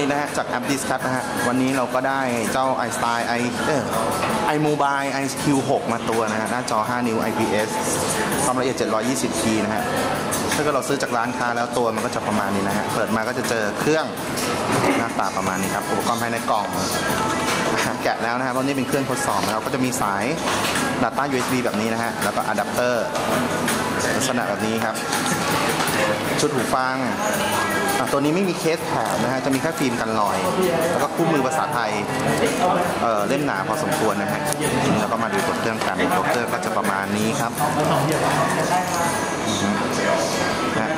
นะฮะจากแอป Discuss นะฮะวันนี้เราก็ได้เจ้า iStyle i เออ iMobile iQ6 มาตัวนะฮะหน้าจอ 5 นิ้ว IPS ความละเอียด 720p นะฮะถ้าเกิดเราซื้อจากร้านค้าแล้วตัวมันก็จะประมาณนี้นะฮะเปิดมาก็จะเจอเครื่องหน้าตาประมาณนี้ครับอุปกรณ์ภายในกล่องแกะแล้วนะครับเพราะนี่เป็นเครื่องทดสอบนะครับก็จะมีสาย Data USB แบบนี้นะฮะแล้วก็อะแดปเตอร์ลักษณะแบบนี้ครับ ชุดหูฟัง ตัวนี้ไม่มีเคสแถมนะฮะ จะมีแค่ฟิล์มกันรอย แล้วก็คู่มือภาษาไทยเเล่มหนาพอสมควรนะฮะทีนี้เราก็มาดูตัวเครื่องกันตัวเครื่องก็จะประมาณนี้ครับ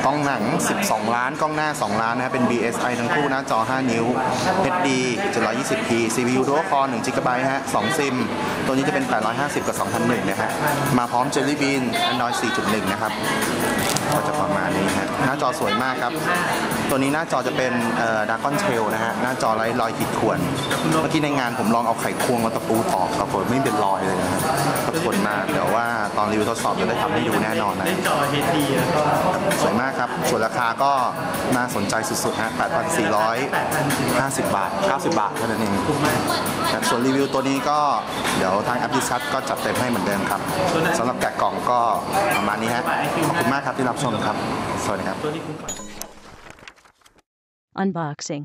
กล้องหนัง 12 ล้าน กล้องหน้า 2 ล้านนะฮะเป็น BSI ทั้งคู่น้าจอ 5 นิ้ว HD 720p CPU Dual Core1 GB ฮะ 2 ซิม ตัวนี้จะเป็น 850 กับ 2001 นะฮะ มาพร้อม Jelly Bean Android 4.1 นะครับ ก็จะประมาณาจอสวยมากครับ ตัวนี้หน้าจอจะเป็นดากอนเทลนะฮะ หน้าจอไร้รอยขีดข่วน เมื่อกี้ในงานผมลองเอาไขควงมาตะปูตอกปรากฏไม่เป็นรอยเลยนะฮะ ก็ทนมากเดี๋ยวว่าตอนรีวิวทดสอบจะได้ทำให้ดูแน่นอนนะเล่นจอ HD แล้วก็สวยมากครับ ส่วนราคาก็น่าสนใจสุดๆฮะ8,450 บาท 90 บาทเท่านั้นเองคุ้มมากครับส่วนรีวิวตัวนี้ก็เดี๋ยวทางแอปดิซัตก็จัดเต็มให้เหมือนเดิมครับสำหรับแกะกล่องก็ประมาณนี้ฮะขอบคุณมากครับที่รับชมครับ สวัสดีครับตัวนี้คุ้มกว่า Unboxing